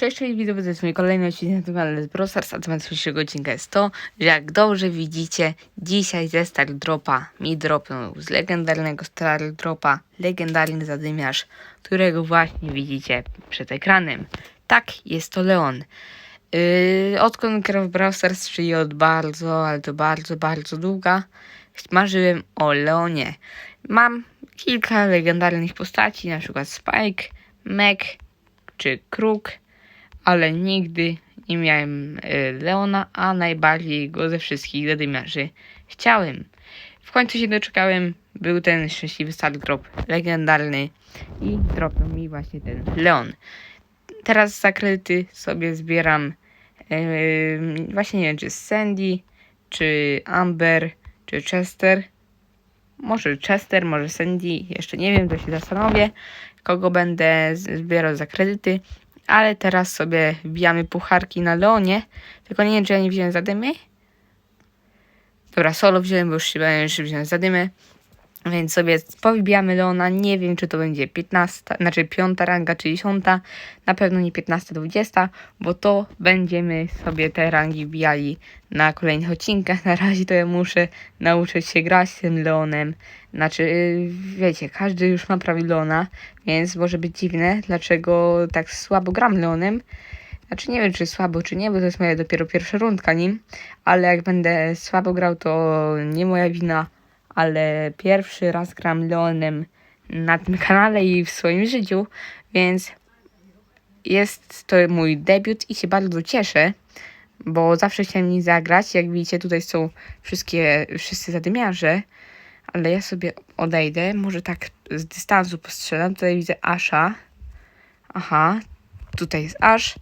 Cześć, cześć, widzowie, to jest mój kolejny odcinek na kanale z Brawl Stars, a temat dzisiejszego odcinka jest to, że jak dobrze widzicie, dzisiaj ze Star Dropa mi dropnął z legendarnego Star Dropa legendarny zadymiarz, którego właśnie widzicie przed ekranem. Tak, jest to Leon. Yy, odkąd gram w Brawl czyli od bardzo, ale to bardzo, bardzo długa, marzyłem o Leonie. Mam kilka legendarnych postaci, na przykład Spike, Meg czy Kruk, ale nigdy nie miałem y, Leona, a najbardziej go ze wszystkich zadymiarzy chciałem. W końcu się doczekałem, był ten szczęśliwy start drop legendarny i dropnął mi właśnie ten Leon. Teraz za kredyty sobie zbieram yy, właśnie nie wiem, czy Sandy, czy Amber, czy Chester. Może Chester, może Sandy, jeszcze nie wiem, to się zastanowię, kogo będę zbierał za kredyty. Ale teraz sobie wbijamy pucharki na Leonie. Tylko nie wiem, czy ja nie wziąłem zadymy. Dobra, solo wziąłem, bo już się bałem, że wziąłem zadymy. Więc sobie powybijamy Leona. Nie wiem, czy to będzie 15, znaczy 5 ranga, czy 10. Na pewno nie 15, 20, bo to będziemy sobie te rangi wbijali na kolejnych odcinkach. Na razie to ja muszę nauczyć się grać z tym Leonem. Znaczy, yy, wiecie, każdy już ma prawie Leona, więc może być dziwne, dlaczego tak słabo gram Leonem. Znaczy nie wiem, czy słabo, czy nie, bo to jest moja dopiero pierwsza rundka nim, ale jak będę słabo grał, to nie moja wina, ale pierwszy raz gram Leonem na tym kanale i w swoim życiu, więc jest to mój debiut i się bardzo cieszę, bo zawsze chciałem nim zagrać. Jak widzicie, tutaj są wszystkie, wszyscy zadymiarze, ale ja sobie odejdę, może tak z dystansu postrzelam. Tutaj widzę Asha. Aha, tutaj jest Ash.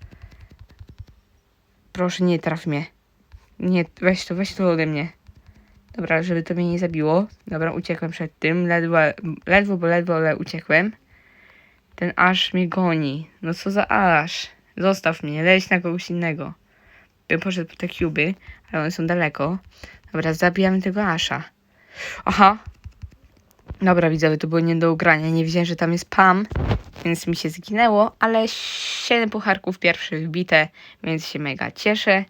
Proszę, nie traf mnie. Nie, weź to, weź to ode mnie. Dobra, żeby to mnie nie zabiło. Dobra, uciekłem przed tym. Ledwo, ledwo bo ledwo, ale uciekłem. Ten Ash mnie goni. No co za Ash? Zostaw mnie, leć na kogoś innego. Bym poszedł po te kuby, ale one są daleko. Dobra, zabijamy tego Asha. Aha. Dobra, widzowie, to było nie do ugrania. Nie wiedziałem, że tam jest Pam, więc mi się zginęło, ale 7 pucharków pierwszych wbite, więc się mega cieszę.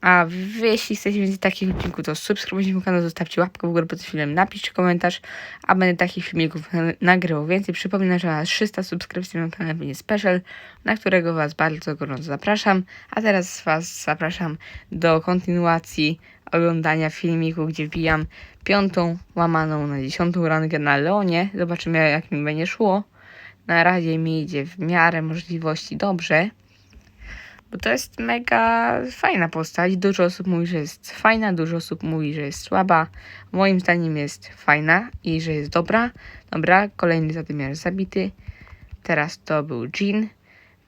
A wy, jeśli chcecie więcej takich odcinków, to subskrybujcie mój kanał, zostawcie łapkę w górę pod filmem, napiszcie komentarz, a będę takich filmików na- nagrywał więcej. Przypominam, że na 300 subskrypcji na kanale będzie special, na którego Was bardzo gorąco zapraszam. A teraz Was zapraszam do kontynuacji oglądania filmiku, gdzie wbijam piątą łamaną na dziesiątą rangę na Leonie. Zobaczymy, jak mi będzie szło. Na razie mi idzie w miarę możliwości dobrze. Bo to jest mega fajna postać. Dużo osób mówi, że jest fajna, dużo osób mówi, że jest słaba. Moim zdaniem jest fajna i że jest dobra. Dobra, kolejny zadymiarz zabity. Teraz to był Jean.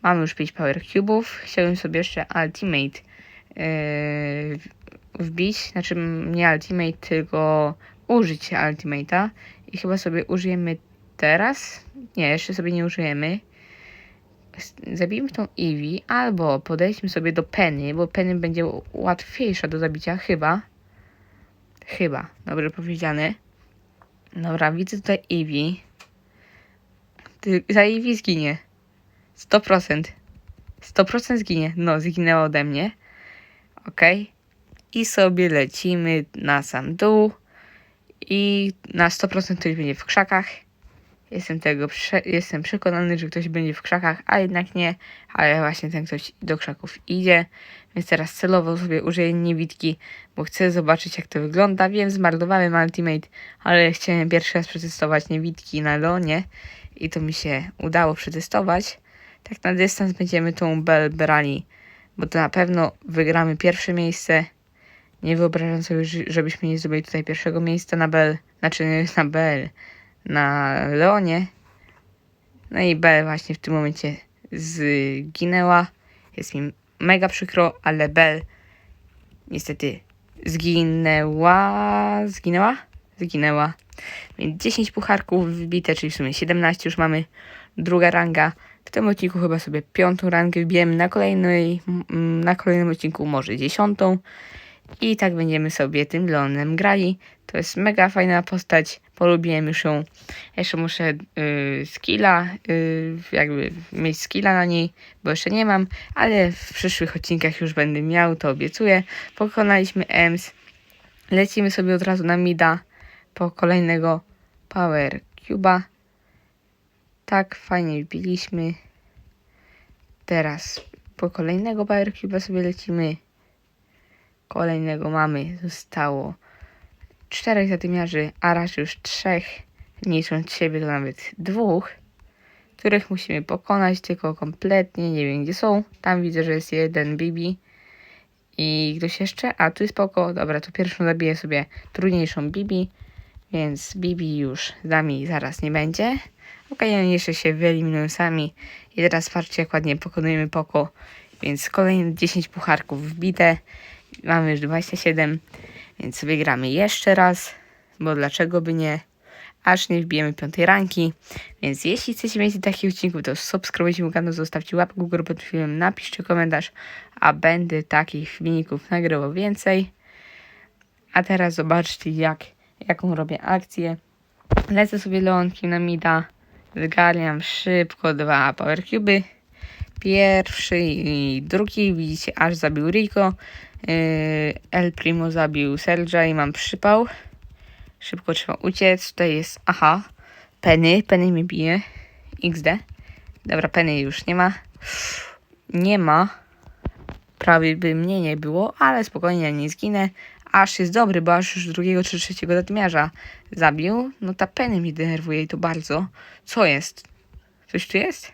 Mamy już 5 Power Cube'ów. Chciałbym sobie jeszcze Ultimate yy, wbić. Znaczy nie Ultimate, tylko użyć Ultimate'a. I chyba sobie użyjemy teraz. Nie, jeszcze sobie nie użyjemy zabijmy tą Eevee, albo podejdźmy sobie do Penny, bo Penny będzie łatwiejsza do zabicia, chyba. Chyba, dobrze powiedziane. Dobra, widzę tutaj Eevee. Za Eevee zginie. 100%. 100% zginie. No, zginęła ode mnie. Okej. I sobie lecimy na sam dół. I na 100% ktoś będzie w krzakach. Jestem tego jestem przekonany, że ktoś będzie w krzakach, a jednak nie, ale właśnie ten ktoś do krzaków idzie. Więc teraz celowo sobie użyję niewidki, bo chcę zobaczyć jak to wygląda. Wiem, zmarnowałem Ultimate, ale chciałem pierwszy raz przetestować niewidki na Leonie i to mi się udało przetestować. Tak na dystans będziemy tą Bell brali, bo to na pewno wygramy pierwsze miejsce. Nie wyobrażam sobie, że- żebyśmy nie zdobyli tutaj pierwszego miejsca na Bell, znaczy na Bell na Leonie. No i Belle właśnie w tym momencie zginęła. Jest mi mega przykro, ale Belle niestety zginęła. Zginęła? Zginęła. Więc 10 pucharków wbite, czyli w sumie 17 już mamy. Druga ranga. W tym odcinku chyba sobie piątą rangę wbijemy na kolejnej, mm, na kolejnym odcinku może dziesiątą. I tak będziemy sobie tym Leonem grali. To jest mega fajna postać, polubiłem już ją. Jeszcze muszę y, skilla, y, jakby mieć skilla na niej, bo jeszcze nie mam, ale w przyszłych odcinkach już będę miał, to obiecuję. Pokonaliśmy Ems, lecimy sobie od razu na Mida po kolejnego Power Cube'a. Tak, fajnie wbiliśmy. Teraz po kolejnego Power Cube'a sobie lecimy. Kolejnego mamy. Zostało czterech zadymiarzy, a raczej już trzech. Licząc siebie to nawet dwóch, których musimy pokonać, tylko kompletnie nie wiem gdzie są. Tam widzę, że jest jeden Bibi. I ktoś jeszcze? A, tu jest spoko. Dobra, to pierwszą zabiję sobie trudniejszą Bibi. Więc Bibi już z nami zaraz nie będzie. Okej, oni jeszcze się wyeliminują sami. I teraz patrzcie, jak ładnie pokonujemy Poko. Więc kolejne 10 pucharków wbite. Mamy już 27, więc wygramy jeszcze raz. Bo dlaczego by nie? Aż nie wbijemy piątej ranki. Więc jeśli chcecie mieć takich odcinków, to subskrybujcie mój kanał, zostawcie łapkę górę pod filmem, napiszcie komentarz, a będę takich filmików nagrywał więcej. A teraz zobaczcie, jak, jaką robię akcję. Lecę sobie Leonkiem na mida. Zgarniam szybko dwa Power Cube'y. Pierwszy i drugi, widzicie, aż zabił Rico. Yy, El Primo zabił Sergia i mam przypał. Szybko trzeba uciec. Tutaj jest, aha, Penny. Penny mi bije. XD. Dobra, Penny już nie ma. Nie ma. Prawie by mnie nie było, ale spokojnie, ja nie zginę. Aż jest dobry, bo aż już drugiego czy trzeciego zadymiarza zabił. No ta Penny mi denerwuje i to bardzo. Co jest? Coś tu jest?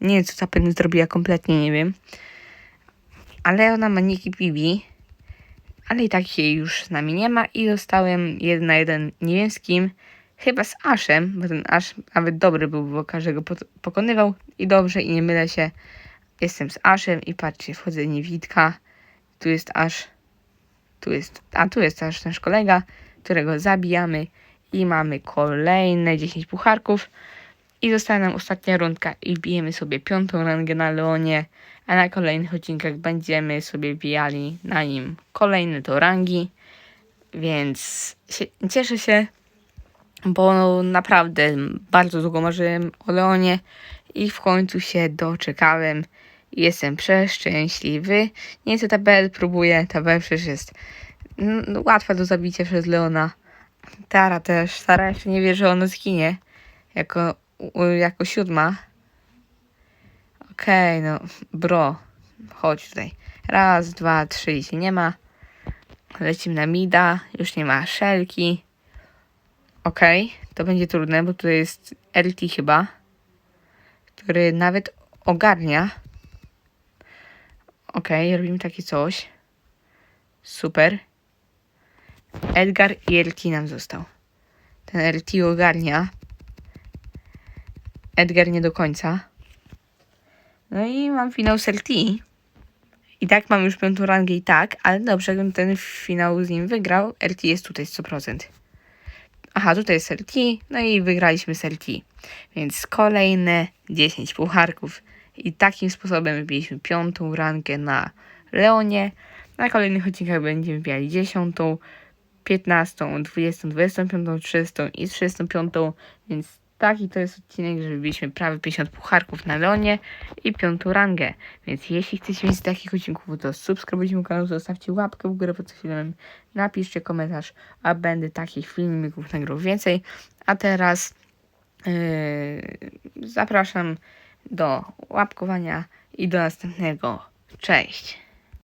Nie wiem, co ta Penny zrobiła, kompletnie nie wiem. Ale ona ma Niki Bibi. Ale i tak jej już z nami nie ma i dostałem jeden na jeden, nie wiem z kim. Chyba z Ashem, bo ten Ash nawet dobry był, bo każdego po- pokonywał i dobrze i nie mylę się. Jestem z Ashem i patrzcie, wchodzę niewidka. Tu jest Ash. Tu jest, a tu jest Ash, nasz kolega, którego zabijamy i mamy kolejne 10 pucharków. I została nam ostatnia rundka i bijemy sobie piątą rangę na Leonie, a na kolejnych odcinkach będziemy sobie bijali na nim kolejne to rangi, więc się, cieszę się, bo naprawdę bardzo długo marzyłem o Leonie i w końcu się doczekałem. Jestem przeszczęśliwy. Nie co ta Bell próbuje, ta Bell przecież jest mm, łatwa do zabicia przez Leona. Tara też, Tara jeszcze nie wie, że ona zginie jako, jako siódma. Okej, no, bro, chodź tutaj. Raz, dwa, trzy się nie ma. Lecimy na mida, już nie ma szelki. Okej, to będzie trudne, bo tutaj jest LT chyba, który nawet ogarnia. Okej, robimy takie coś. Super. Edgar i LT nam został. Ten LT ogarnia. Edgar nie do końca. No i mam finał LT. I tak mam już piątą rangę i tak, ale dobrze, gdybym ten finał z nim wygrał. LT jest tutaj 100%. Aha, tutaj jest LT, no i wygraliśmy z LT. Więc kolejne 10 pucharków. I takim sposobem wybiliśmy piątą rankę na Leonie. Na kolejnych odcinkach będziemy wbijali 10, 15, 20, 25, 30 i 35. Więc taki to jest odcinek, że wybiliśmy prawie 50 pucharków na Leonie i piątą rangę. Więc jeśli chcecie mieć takich odcinków, to subskrybujcie mój kanał, zostawcie łapkę w górę pod filmem, napiszcie komentarz, a będę takich filmików nagrał więcej. A teraz yy, zapraszam do łapkowania i do następnego. Cześć!